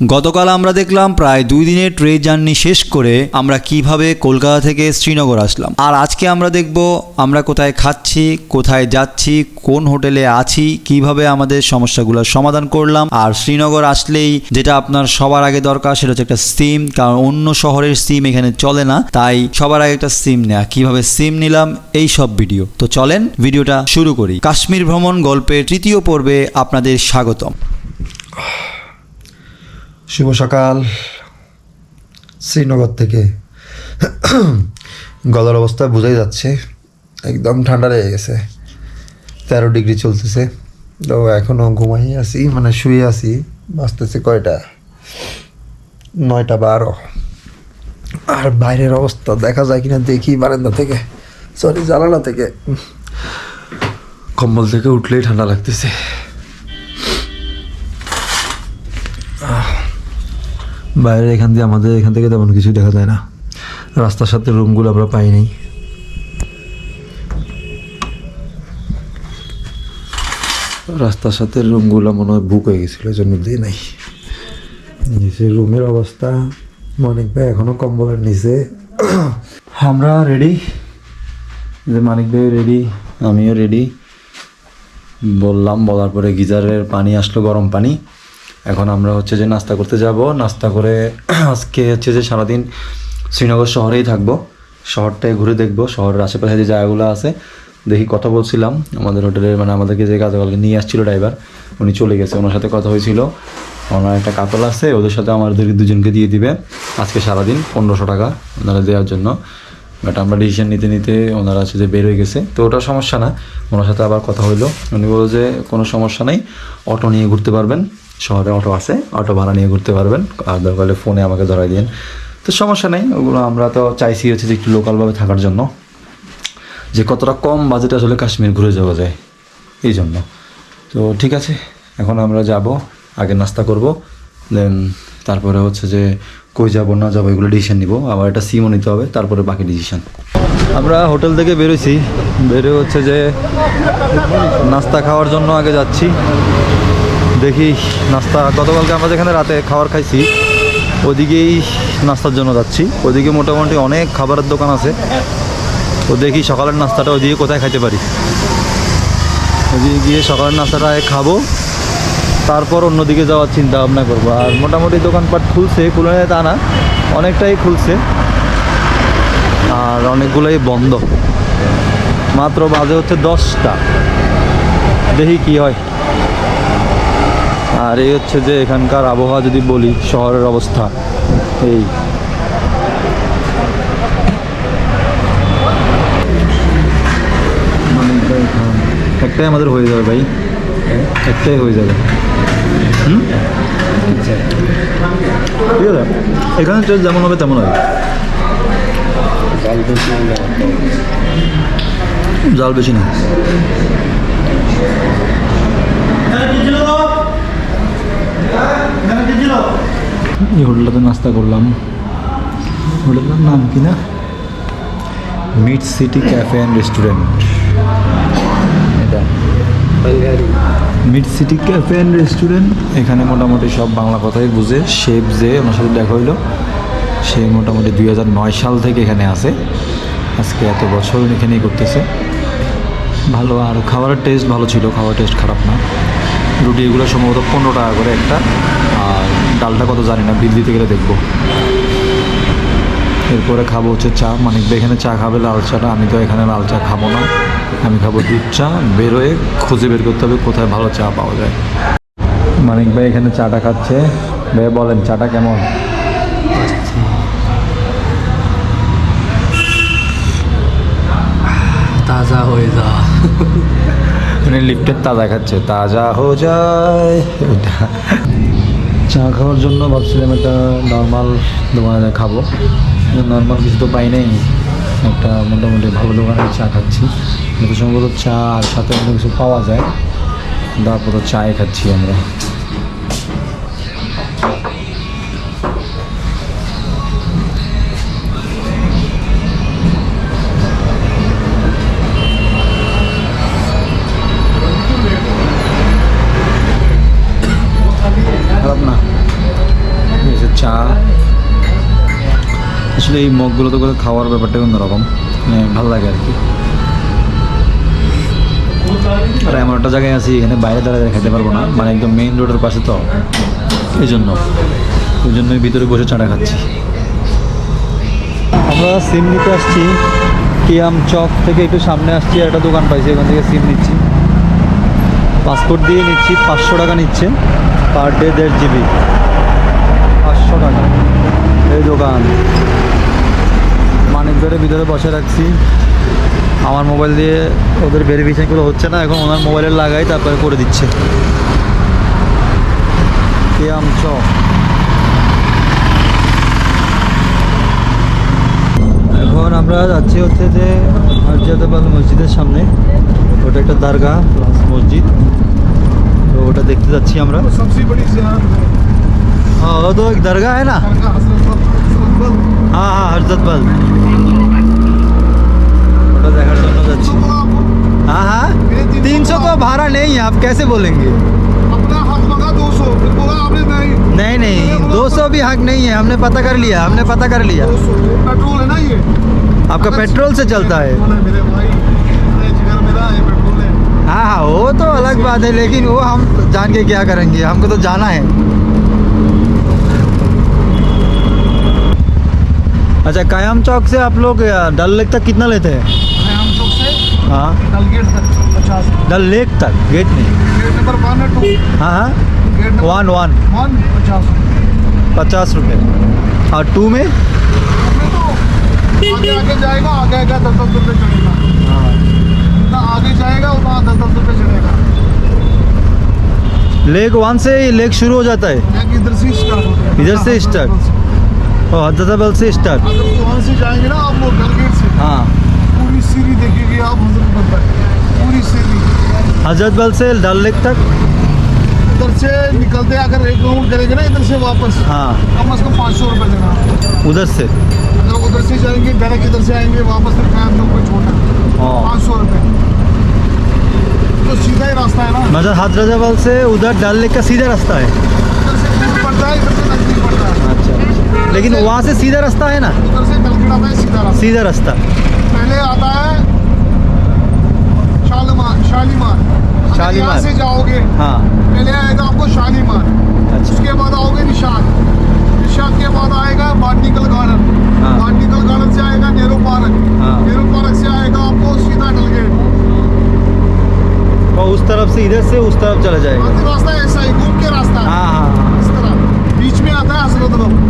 গতকাল আমরা দেখলাম প্রায় দুই দিনের ট্রেন জার্নি শেষ করে আমরা কীভাবে কলকাতা থেকে শ্রীনগর আসলাম। আর আজকে আমরা দেখব আমরা কোথায় খাচ্ছি, কোথায় যাচ্ছি, কোন হোটেলে আছি, কীভাবে আমাদের সমস্যাগুলোর সমাধান করলাম। আর শ্রীনগর আসলেই যেটা আপনার সবার আগে দরকার সেটা হচ্ছে একটা সিম, কারণ অন্য শহরের সিম এখানে চলে না। তাই সবার আগে একটা সিম নেওয়া কীভাবে সিম নিলাম, এই সব ভিডিও। তো চলেন ভিডিওটা শুরু করি। কাশ্মীর ভ্রমণ গল্পের তৃতীয় পর্বে আপনাদের স্বাগতম। শুভ সকাল। শ্রীনগর থেকে গলার অবস্থা বোঝাই যাচ্ছে। একদম ঠান্ডা লেগে গেছে। তেরো ডিগ্রি চলতেছে। তো এখনও ঘুমাই আছি মানে শুয়ে আছি। বাঁচতেছে কয়টা? নয়টা বারো। আর বাইরের অবস্থা দেখা যায় কিনা দেখি বারান্দা থেকে। সরি জানালা থেকে। কম্বল থেকে উঠলেই ঠান্ডা লাগতেছে। বাইরে এখান দিয়ে আমাদের এখান থেকে তেমন কিছু দেখা যায় না। রাস্তার সাথে রুমগুলো আমরা পাই নাই। রাস্তার সাথে রুমগুলো মনে হয় বুক হয়ে গেছিল এই জন্য দিয়ে নাই। নিচে রুমের অবস্থা, মানিক ভাই এখনও কম্বলের নিচে। আমরা রেডি যে মানিক ভাই রেডি আমিও রেডি বললাম, বলার পরে গিজারের পানি আসলো, গরম পানি। এখন আমরা হচ্ছে যে নাস্তা করতে যাব। নাস্তা করে আজকে হচ্ছে যে সারাদিন শ্রীনগর শহরেই থাকব। শহরটায় ঘুরে দেখব। শহরের আশেপাশে যে জায়গাগুলো আছে, দেখি কথা বলছিলাম। আমাদের হোটেলের মানে আমাদেরকে যে গতকালকে নিয়ে আসছিল ড্রাইভার, উনি চলে গেছে। ওনার সাথে কথা হয়েছিল। ওনার একটা কাপল আছে, ওদের সাথে আমাদের দুজনকে দিয়ে দিবে আজকে সারাদিন পনেরোশো টাকা ওনারা দেওয়ার জন্য। বাট আমরা ডিসিশন নিতে নিতে ওনারা আছে যে বের হয়ে গেছে। তো ওটা সমস্যা না। ওনার সাথে আবার কথা হইল। উনি বলল যে, কোনো সমস্যা নেই। অটো নিয়ে ঘুরতে পারবেন। শহরে অটো আছে অটো ভাড়া নিয়ে ঘুরতে পারবেন, আর দরকার হলে ফোনে আমাকে ধরাই দিন তো সমস্যা নেই, ওগুলো আমরা তো চাইছি হচ্ছে যে একটু লোকালভাবে থাকার জন্য। যে কতটা কম বাজেটে আসলে কাশ্মীর ঘুরে যাওয়া যায়, এই জন্য। তো ঠিক আছে, এখন আমরা যাব, আগে নাস্তা করব দেন তারপরে হচ্ছে যে কই যাব না যাব এগুলো ডিসিশন নিব, আবার একটা সিমও নিতে হবে, তারপরে বাকি ডিসিশন আমরা হোটেল থেকে বেরোইছি বেরো হচ্ছে যে নাস্তা খাওয়ার জন্য আগে যাচ্ছি। দেখি নাস্তা, গতকালকে আমরা যেখানে রাতে খাবার খাইছি, ওদিকেই নাস্তার জন্য যাচ্ছি। ওদিকে মোটামুটি অনেক খাবারের দোকান আছে। তো দেখি সকালের নাস্তাটা ওদিকে কোথায় খাইতে পারি। ওদিকে গিয়ে সকালের নাস্তাটা খাব। তারপর অন্যদিকে যাওয়ার চিন্তা ভাবনা করব। আর মোটামুটি দোকানপাট খুলছে খুলে নেয় তা না, অনেকটাই খুলছে। আর অনেকগুলোই বন্ধ। মাত্র বাজে হচ্ছে দশটা। দেখি কি হয়। আর এই হচ্ছে যে এখানকার আবহাওয়া যদি বলি, শহরের অবস্থা। এই। একটাই আমাদের হয়ে যাবে ভাই। একটাই হয়ে যাবে। ঠিক আছে। এখানে চল, যেমন হবে তেমন হবে। জাল বেশি না এই হোটেলটাতে নাস্তা করলাম। হোটেলটার নাম কি না? Mid city cafe and restaurant. এটা। Mid city cafe and restaurant, এখানে মোটামুটি সব বাংলা কথাই বুঝে। শেফ যে ওনার সাথে দেখা হইল, সে মোটামুটি দুই হাজার নয় সাল থেকে এখানে আসে আজকে এত বছর এখানেই করতেছে। ভালো, আর খাবারের টেস্ট ভালো ছিল। খাবারের টেস্ট খারাপ না। রুটি এগুলো সম্ভবত পনেরো টাকা করে একটা। ডালটা কত জানি না বিল দিতে গেলে দেখব। এরপরে খাব হচ্ছে চা। মানিক ভাই এখানে চা খাবে লাল চাটা আমি তো এখানে লাল চা খাব না। আমি খাব দুধ চা বেরোয় খুঁজে বের করতে হবে কোথায় ভালো চা পাওয়া যায়। মানিক ভাই এখানে চাটা খাচ্ছে। ভাই বলেন চাটা কেমন? তাজা হয়ে যা। মানে লিফটের তাজা খাচ্ছে। তাজা হয়ে যায়। চা খাওয়ার জন্য ভাবছিলাম একটা নর্মাল দোকানে খাব। নর্মাল কিছু তো পাই নাই। একটা মোটামুটি ভালো দোকানে চা খাচ্ছি। সম্ভবত চা আর সাথে অন্য কিছু পাওয়া যায়। তারপরে চায়ে খাচ্ছি আমরা। আসলে এই মগগুলোতে করে খাওয়ার ব্যাপারটা অন্যরকম। মানে ভালো লাগে আর কি। আর এমন একটা জায়গায় আছি, এখানে বাইরে দাঁড়িয়ে খেতে পারব না। মানে একদম মেইন রোডের পাশে তো। এই জন্য ওই জন্যই ভিতরে বসে চাটা খাচ্ছি। আমরা সিম নিতে আসছি। কিয়াম চক থেকে একটু সামনে আসছি একটা দোকান পাইছি এখান থেকে সিম নিচ্ছি। পাসপোর্ট দিয়ে নিচ্ছি, পাঁচশো টাকা নিচ্ছে। পার ডে দেড় জিবি। পাঁচশো টাকা। এই দোকান। করে ভিতরে বসে রাখছি। আমার মোবাইল দিয়ে ওদের ভেরিফিকেশনগুলো হচ্ছে না এখন ওনার মোবাইলে লাগাই তারপরে করে দিচ্ছে। চ? এখন আমরা যাচ্ছি হচ্ছে যে হাজিয়াদাবাদ মসজিদের সামনে। ওটা একটা দারগা প্লাস মসজিদ। তো ওটা দেখতে যাচ্ছি আমরা। ও হ্যাঁ, তো দারগা হয় হ্যাঁ না? दरगाह हजरत बल हजरत बल हाँ हाँ हरजतबल ওটা দেখার জন্য যাচ্ছি हाँ हाँ तीन सौ तो भाड़ा नहीं है आप कैसे बोलेंगे अपना हक लगा दो सौ फिर बोला आपने नहीं नहीं नहीं दो सौ भी हक नहीं है हमने पता कर लिया हमने पता कर लिया दो सौ पेट्रोल है ना ये आपका पेट्रोल से चलता है पेट्रोल मेरे भाई अरे जिगर मेरा ये पेट्रोल है हाँ हाँ वो तो अलग बात है लेकिन वो हम जान के क्या करेंगे हमको तो जाना है अच्छा कायम चौक से आप लोग डल लेक तक कितना लेते हैं? हम चौक से हाँ। डल गेट तक पचास। डल लेक तक गेट नहीं? गेट नंबर वन है टू हाँ हाँ। Get one one. वन पचास। पचास रुपये। और टू में? तो आगे आगे जाएगा आगे दस दस रुपये चढ़ेगा। हाँ जितना आगे जाएगा उतना दस दस रुपये चढ़ेगा। लेक वन से लेक शुरू हो जाता है। इधर से स्टार्ट होता है। इधर से start? और हजरतबल से स्टार्ट अगर वहाँ से जाएँगे ना आप लोग से। हाँ। पूरी सीढ़ी देखेंगे आप हज़रत बल तक पूरी सीढ़ी। हजरतबल से डल लेक तक? इधर से निकलते अगर एक राउंड करेंगे ना इधर से वापस। हाँ। कम से कम पाँच सौ रुपये देना। उधर से? अगर उधर से जाएँगे डायरेक्ट इधर से आएँगे वापस फिर खाया लोग को छोड़ना। हाँ। पाँच सौ रुपये तो सीधा ही रास्ता है ना? मतलब हजरतबल से उधर डल लेक का सीधा रास्ता है। से दूर पड़ता है इधर से नज़दीक पड़ता है अच्छा लेकिन वहाँ से सीधा रास्ता है ना? उधर से में सीधा रास्ता। सीधा रास्ता। पहले आता है शालीमार शालीमार। शालीमार। से जाओगे हाँ। पहले आएगा आपको शालीमार। अच्छा। उसके बाद आओगे निशाद निशाद के बाद आएगा बॉटनिकल गार्डन। हाँ। बॉटनिकल गार्डन से आएगा नेहरू पार्क। हाँ। नेहरू पार्क से आएगा आपको सीधा डलगेट और उस तरफ़ से इधर से उस तरफ़ चला जाएगा। रास्ता ऐसा ही घूम के रास्ता। हाँ हाँ हाँ। इस तरह। बीच में आता है हज़रत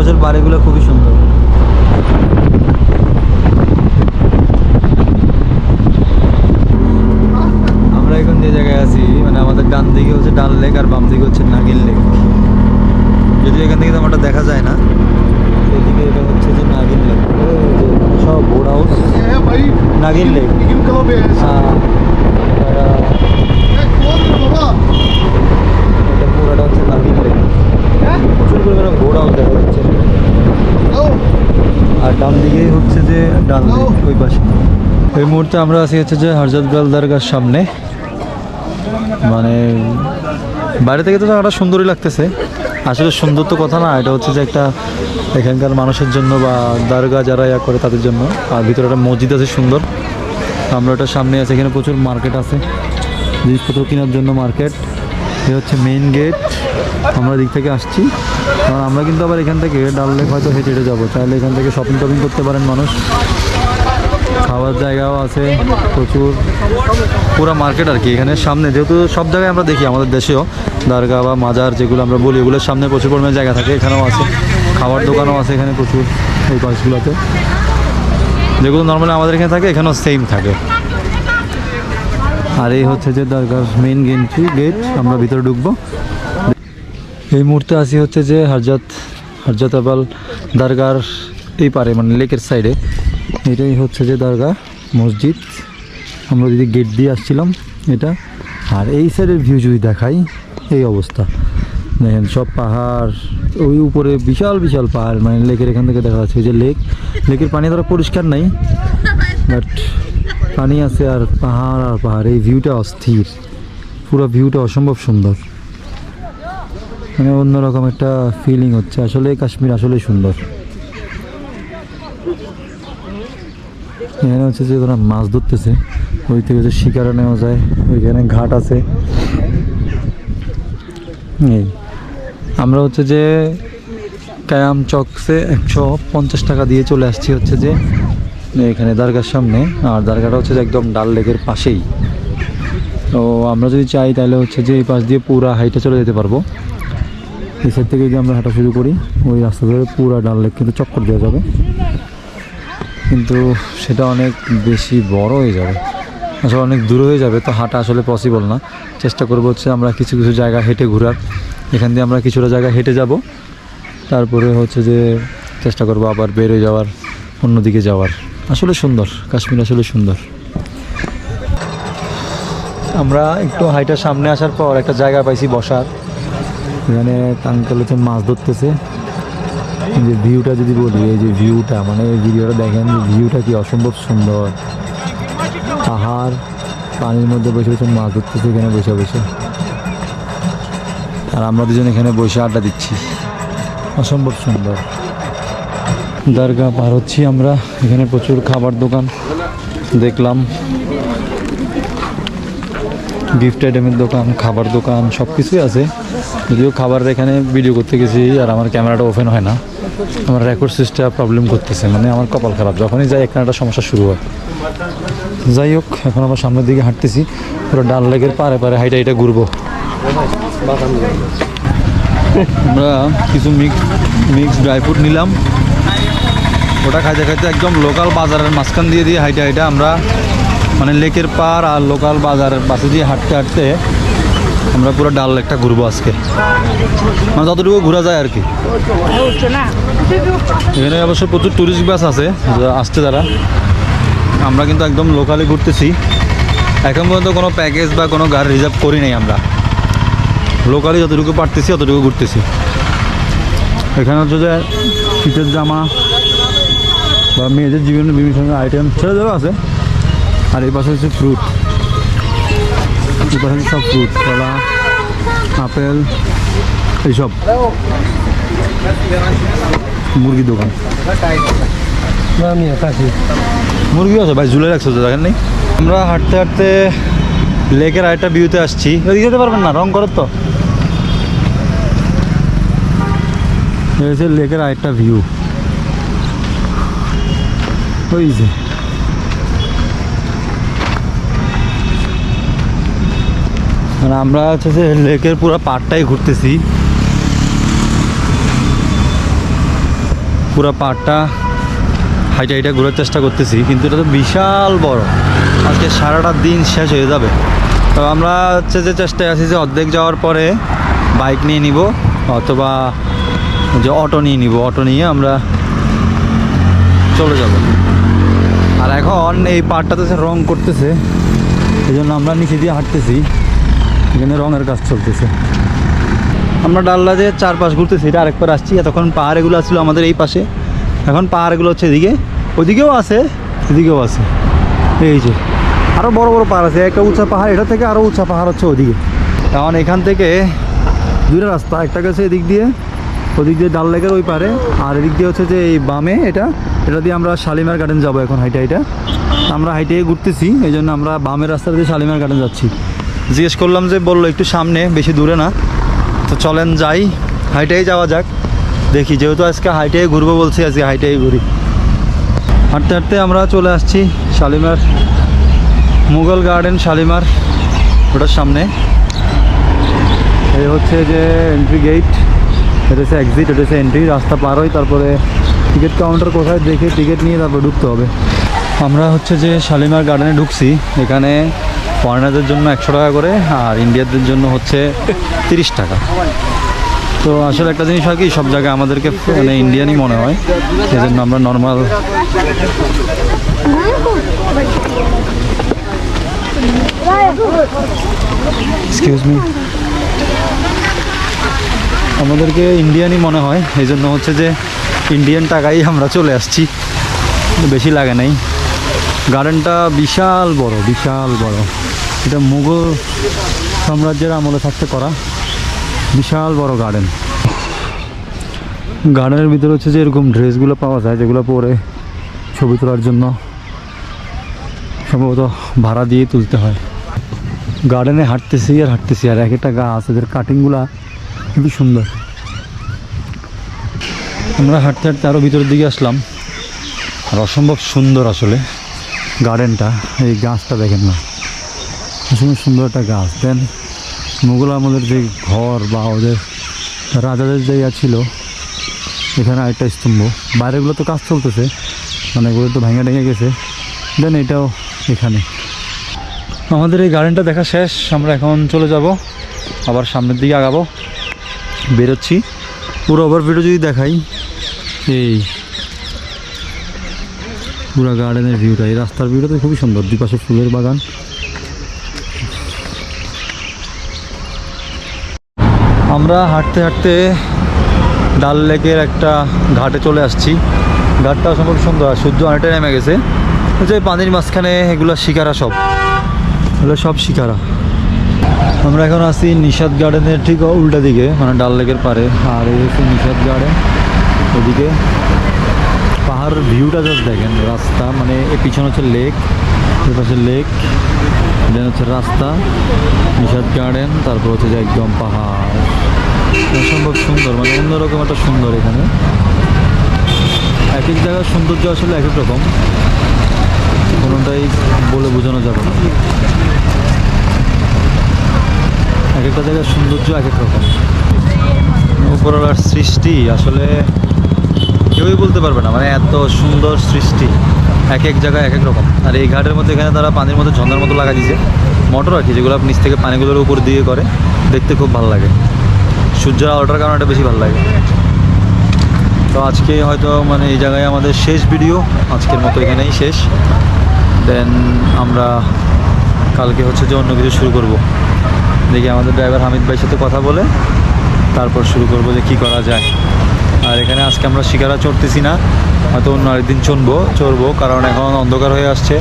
আশেপাশের বাড়িগুলো খুবই সুন্দর। আমরা এখন যে জায়গায় আছি মানে আমাদের ডান দিকে হচ্ছে ডাল লেক আর বাম দিকে হচ্ছে নাগিল লেক। যদি এখান থেকে আমারটা দেখা যায় না এদিকে এটা হচ্ছে যে নাগিল লেক। সব বোর্ড হাউস নাগিল লেক। হ্যাঁ। পুরোটা হচ্ছে নাগিল লেক। প্রচুর পরিমাণে ঘোড়াও দেখা যাচ্ছে। আর ডান দিকেই হচ্ছে যে ডান দিক ওই পাশে। এই মুহূর্তে আমরা আছি হচ্ছে যে হরজত বেল দরগার সামনে। মানে বাইরে থেকে তো জায়গাটা সুন্দরই লাগতেছে। আসলে সুন্দর তো কথা না এটা হচ্ছে যে একটা এখানকার মানুষের জন্য বা দরগা যারা ইয়া করে তাদের জন্য। আর ভিতরে একটা মসজিদ আছে সুন্দর। আমরা ওটার সামনে আছি এখানে প্রচুর মার্কেট আছে। জিনিসপত্র কেনার জন্য মার্কেট। এ হচ্ছে মেইন গেট আমরা দিক থেকে আসছি। কারণ আমরা কিন্তু আবার এখান থেকে ডাল লেক হয়তো হেঁটে হেঁটে যাব। চাইলে এখান থেকে শপিং টপিং করতে পারেন মানুষ। খাওয়ার জায়গাও আছে, প্রচুর। পুরো মার্কেট আর কি এখানে সামনে। যেহেতু সব জায়গায় আমরা দেখি আমাদের দেশেও। দরগা বা মাজার যেগুলো আমরা বলি ওগুলোর সামনে প্রচুর পরিমাণে জায়গা থাকে। এখানেও আছে। খাবার দোকানও আছে এখানে প্রচুর এই পাশগুলোতে যেগুলো নর্মালি আমাদের এখানে থাকে, এখানেও সেম থাকে। আর এই হচ্ছে যে দরগার মেন গেন্ট্রি গেট আমরা ভিতরে ঢুকবো। এই মুহূর্তে আসি হচ্ছে যে হরজত হরজত আবাল দরগার এই পারে মানে লেকের সাইডে এটাই হচ্ছে যে দরগা মসজিদ। আমরা যদি গেট দিয়ে আসছিলাম এটা। আর এই সাইডের ভিউ যদি দেখাই, এই অবস্থা। দেখেন সব পাহাড়, ওই উপরে বিশাল বিশাল পাহাড় মানে লেকের এখান থেকে দেখা যাচ্ছে যে লেক লেকের পানি ধরা পরিষ্কার নাই বাট পানি আছে আর পাহাড় আর পাহাড়, এই ভিউটা অস্থির। পুরো ভিউটা অসম্ভব সুন্দর। মানে অন্যরকম একটা ফিলিং হচ্ছে। আসলে কাশ্মীর আসলেই সুন্দর। এখানে হচ্ছে যে ওরা মাছ ধরতেছে। ওই থেকে যে শিকারা নেওয়া যায়। ওইখানে ঘাট আছে। এই। আমরা হচ্ছে যে কায়াম চকসে একশো পঞ্চাশ টাকা দিয়ে চলে আসছি হচ্ছে যে এখানে দরগার সামনে। আর দরগাটা হচ্ছে যে একদম ডাল লেকের পাশেই। তো আমরা যদি চাই তাহলে হচ্ছে যে এই পাশ দিয়ে পুরা হাইটে চলে যেতে পারব। সাইড থেকে যদি আমরা হাঁটা শুরু করি, ওই রাস্তা ধরে পুরা ডাল লেক কিন্তু চক্কর দেওয়া যাবে। কিন্তু সেটা অনেক বেশি বড় হয়ে যাবে। আসলে অনেক দূর হয়ে যাবে, তো হাঁটা আসলে পসিবল না। চেষ্টা করব হচ্ছে আমরা কিছু কিছু জায়গা হেঁটে ঘোরার। এখান দিয়ে আমরা কিছুটা জায়গা হেঁটে যাব। তারপরে হচ্ছে যে চেষ্টা করব আবার বের যাওয়ার, অন্যদিকে যাওয়ার। আসলে সুন্দর, কাশ্মীর আসলে সুন্দর। আমরা একটু হাইটার সামনে আসার পর একটা জায়গা পাইছি বসার। এখানে আঙ্কেল হচ্ছে মাছ ধরতেছে। যে ভিউটা যদি বলি, এই যে ভিউটা মানে এই ভিডিওটা দেখেন যে ভিউটা কি অসম্ভব সুন্দর। পাহাড়, পানির মধ্যে বসে বসে মাছ ধরতেছে এখানে বসে বসে। আর আমরা দুজন এখানে বসে আড্ডা দিচ্ছি। অসম্ভব সুন্দর। দরগা পার হচ্ছি আমরা। এখানে প্রচুর খাবার দোকান। দেখলাম। গিফট আইটেমের দোকান, খাবার দোকান সব কিছুই আছে। যদিও খাবার এখানে ভিডিও করতে গেছি আর আমার ক্যামেরাটা ওপেন হয় না। আমার রেকর্ড সিস্টেম প্রবলেম করতেছে মানে আমার কপাল খারাপ। যখনই যাই, এখানে একটা সমস্যা শুরু হয়। যাই হোক, এখন আমার সামনের দিকে হাঁটতেছি। পুরো ডাল লেগের পারে পারে হাইটা হাইটা ঘুরবো। আমরা কিছু মিক্স মিক্স ড্রাই ফ্রুট নিলাম। ওটা খাইতে খাইতে একদম লোকাল বাজারের মাঝখান দিয়ে দিয়ে হাইটে হাইটে আমরা মানে লেকের পার আর লোকাল বাজার, বাসে দিয়ে হাঁটতে হাঁটতে আমরা পুরো ডাল লেকটা ঘুরবো আজকে। মানে যতটুকু ঘোরা যায় আর কি। এখানে অবশ্য প্রচুর টুরিস্ট বাস আছে আসছে যারা আমরা কিন্তু একদম লোকালে ঘুরতেছি। এখন পর্যন্ত কোনো প্যাকেজ বা কোনো গাড়ি রিজার্ভ করি নাই আমরা। লোকালি যতটুকু পারতেছি ততটুকু ঘুরতেছি। এখানে হচ্ছে যে শীতের জামা বা মেয়েদের জীবনের বিভিন্ন আইটেম ছেলেদেরও আছে। আর এই পাশে হচ্ছে ফ্রুট এই পাশে সব ফ্রুট কলা আপেল এইসব। মুরগি দোকান। মুরগি আছে ভাই ঝুলে রাখছো তো দেখেন নেই আমরা হাঁটতে হাঁটতে লেকের আরেকটা ভিউতে আসছি। ওদিকে যেতে পারবেন না রং করার তো। লেকের আরেকটা ভিউ ওই যে। মানে আমরা হচ্ছে যে লেকের পুরো পাড়টাই ঘুরতেছি। পুরো পাড়টা হাইটা হাইটা ঘোরার চেষ্টা করতেছি, কিন্তু এটা তো বিশাল বড়। আজকে সারাটা দিন শেষ হয়ে যাবে। তো আমরা হচ্ছে যে চেষ্টায় আছি যে অর্ধেক যাওয়ার পরে বাইক নিয়ে নিব, অথবা যে অটো নিয়ে নিব। অটো নিয়ে আমরা চলে যাব। আর এখন এই সে রং করতেছে এই জন্য আমরা নিচে দিয়ে হাঁটতেছি। এখানে রঙের কাজ চলতেছে। আমরা ডাল্লা দিয়ে চারপাশ ঘুরতেছি, এটা আরেকবার আসছি। এতক্ষণ পাহাড় এগুলো ছিল আমাদের এই পাশে। এখন পাহাড়গুলো হচ্ছে এদিকে। ওদিকেও আছে, এদিকেও আছে। এই যে আরও বড় বড় পাহাড় আছে। একটা উঁচা পাহাড়, এটা থেকে আরও উঁচা পাহাড় হচ্ছে ওদিকে। এখন এখান থেকে দুইটা রাস্তা, একটা গেছে এদিক দিয়ে। ওদিক দিয়ে ডাল লেকের ওই পারে। আর এদিক দিয়ে হচ্ছে যে এই বামে এটা। এটা দিয়ে আমরা শালিমার গার্ডেন যাব এখন, হাইটা হাইটা। আমরা হাইটে ঘুরতেছি, এই জন্য আমরা বামের রাস্তা দিয়ে শালিমার গার্ডেন যাচ্ছি। জিজ্ঞেস করলাম যে, বলল একটু সামনে, বেশি দূরে না। তো চলেন যাই, হাইটেই যাওয়া যাক। দেখি, যেহেতু আজকে হাইটেই ঘুরবো বলছি, আজকে হাইটেই ঘুরি। হাঁটতে হাঁটতে আমরা চলে আসছি শালিমার মুঘল গার্ডেন শালিমার ওটার সামনে। এই হচ্ছে যে এন্ট্রি গেট এটা হচ্ছে এক্সিট এটা হচ্ছে এন্ট্রি রাস্তা পার হয় তারপরে টিকিট কাউন্টার কোথায় দেখে টিকিট নিয়ে তারপর ঢুকতে হবে। আমরা হচ্ছে যে শালিমার গার্ডেনে ঢুকছি, এখানে ফরেনারদের জন্য একশো টাকা করে আর ইন্ডিয়াদের জন্য হচ্ছে তিরিশ টাকা। তো আসলে একটা জিনিস হয় কি, সব জায়গায় আমাদেরকে মানে ইন্ডিয়ানই মনে হয়। সেই জন্য আমরা নর্মাল আমাদেরকে ইন্ডিয়ানই মনে হয় এই জন্য হচ্ছে যে ইন্ডিয়ান টাকাই আমরা চলে আসছি। বেশি লাগে নাই। গার্ডেনটা বিশাল বড় বিশাল বড়। এটা মুঘল সাম্রাজ্যের আমলে থাকতে করা বিশাল বড় গার্ডেন গার্ডেনের ভিতরে হচ্ছে যে এরকম ড্রেসগুলো পাওয়া যায়, যেগুলো পরে ছবি তোলার জন্য সম্ভবত ভাড়া দিয়ে তুলতে হয়। গার্ডেনে হাঁটতেছি আর হাঁটতেছি আর এক একটা গাছ, এদের কাটিংগুলা খুবই সুন্দর। আমরা হাঁটতে হাঁটতে আরও ভিতরের দিকে আসলাম। আর অসম্ভব সুন্দর আসলে গার্ডেনটা এই গাছটা দেখেন না। অসম্ভব সুন্দর একটা গাছ। দেন মুঘল আমলের যে ঘর বা ওদের রাজাদের যে ইয়া ছিল, এখানে আরেকটা স্তম্ভ। বাইরেগুলো তো কাজ চলতেছে মানে এগুলো তো ভেঙে ভেঙে গেছে। দেন এটাও এখানে। আমাদের এই গার্ডেনটা দেখা শেষ, আমরা এখন চলে যাব। আবার সামনের দিকে আগাবো। বেরোচ্ছি। পুরো ওভার ভিডিও যদি দেখাই, এই পুরো গার্ডেনের ভিউটা এই রাস্তার ভিউটা তো খুবই সুন্দর। দুপাশে ফুলের বাগান। আমরা হাঁটতে হাঁটতে ডাল লেকের একটা ঘাটে চলে আসছি। ঘাটটা অসম্ভব সুন্দর, আর সূর্য অনেকটা নেমে গেছে। যে পানির মাঝখানে এগুলো শিকারা সব। এগুলো সব শিকারা। আমরা এখন আছি নিষাদ গার্ডেনের ঠিক উল্টা দিকে মানে ডাল লেকের পারে আর এই হচ্ছে নিষাদ গার্ডেন ওদিকে পাহাড় ভিউটা জাস্ট দেখেন, রাস্তা মানে পিছনে হচ্ছে লেক পাশে লেক দেন হচ্ছে রাস্তা, নিষাদ গার্ডেন, তারপর হচ্ছে যে একদম পাহাড়। অসম্ভব সুন্দর মানে অন্যরকম একটা সুন্দর এখানে। এক এক জায়গার সৌন্দর্য আসলে এক এক রকম। কোনোটাই বলে বোঝানো যাবে না। এক একটা জায়গার সৌন্দর্য এক এক রকম। উপরওয়ালার সৃষ্টি আসলে কেউই বলতে পারবে না মানে এত সুন্দর সৃষ্টি। এক এক জায়গায় এক এক রকম। আর এই ঘাটের মধ্যে এখানে তারা পানির মধ্যে ঝর্ণার মতো লাগা দিয়েছে। মোটর আর কি, যেগুলো নিচ থেকে পানিগুলোর উপর দিয়ে করে, দেখতে খুব ভালো লাগে। সূর্যের আলোটার কারণে এটা বেশি ভালো লাগে। তো আজকে হয়তো মানে এই জায়গায় আমাদের শেষ ভিডিও আজকের মতো এখানেই শেষ। দেন আমরা কালকে হচ্ছে যে অন্য কিছু শুরু করব। দেখি আমাদের ড্রাইভার হামিদ ভাইয়ের সাথে কথা বলে, তারপর শুরু করব যে কি করা যায়। আর এখানে আজকে আমরা শিকারা চড়তেছি না, হয়তো অন্য আরেকদিন চড়বো চড়বো, কারণ এখন অন্ধকার হয়ে আসছে।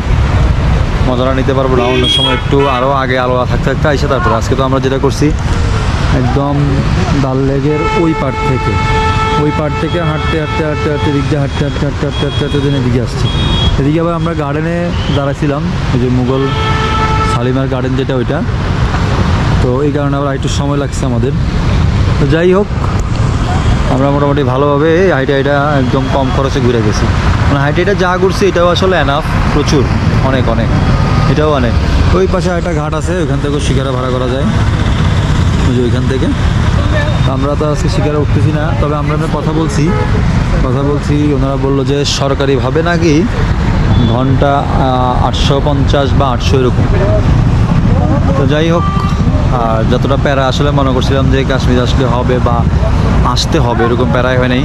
মজাটা নিতে পারব না, অন্য সময় একটু আরও আগে আলো থাকতে থাকতে আইসে তারপরে। আজকে তো আমরা যেটা করছি একদম ডাল লেগের ওই পার থেকে। ওই পার থেকে হাঁটতে হাঁটতে হাঁটতে হাঁটতে দিক দিয়ে হাঁটতে হাঁটতে হাঁটতে হাঁটতে হাঁটতে হাঁটতে দিন এদিকে আসছি। এদিকে আবার আমরা গার্ডেনে দাঁড়াছিলাম ওই যে মুঘল শালিমার গার্ডেন যেটা ওইটা। তো এই কারণে আবার একটু সময় লাগছে আমাদের। তো যাই হোক, আমরা মোটামুটি ভালোভাবে হাইটা হাইটা একদম কম খরচে ঘুরে গেছি। মানে হাইটা হাইটা যা ঘুরছি, এটাও আসলে এনাফ প্রচুর, অনেক অনেক, এটাও অনেক। ওই পাশে একটা ঘাট আছে, ওইখান থেকেও শিকারা ভাড়া করা যায়। যে ওইখান থেকে। আমরা তো আজকে শিকারে উঠতেছি না, তবে আমরা কথা বলছি। কথা বলছি, ওনারা বলল যে সরকারিভাবে নাকি ঘণ্টা আটশো পঞ্চাশ বা আটশো এরকম। তো যাই হোক, আর যতটা প্যারা আসলে মনে করছিলাম যে কাশ্মীর আসলে হবে বা আসতে হবে, এরকম প্যারাই হয় নাই।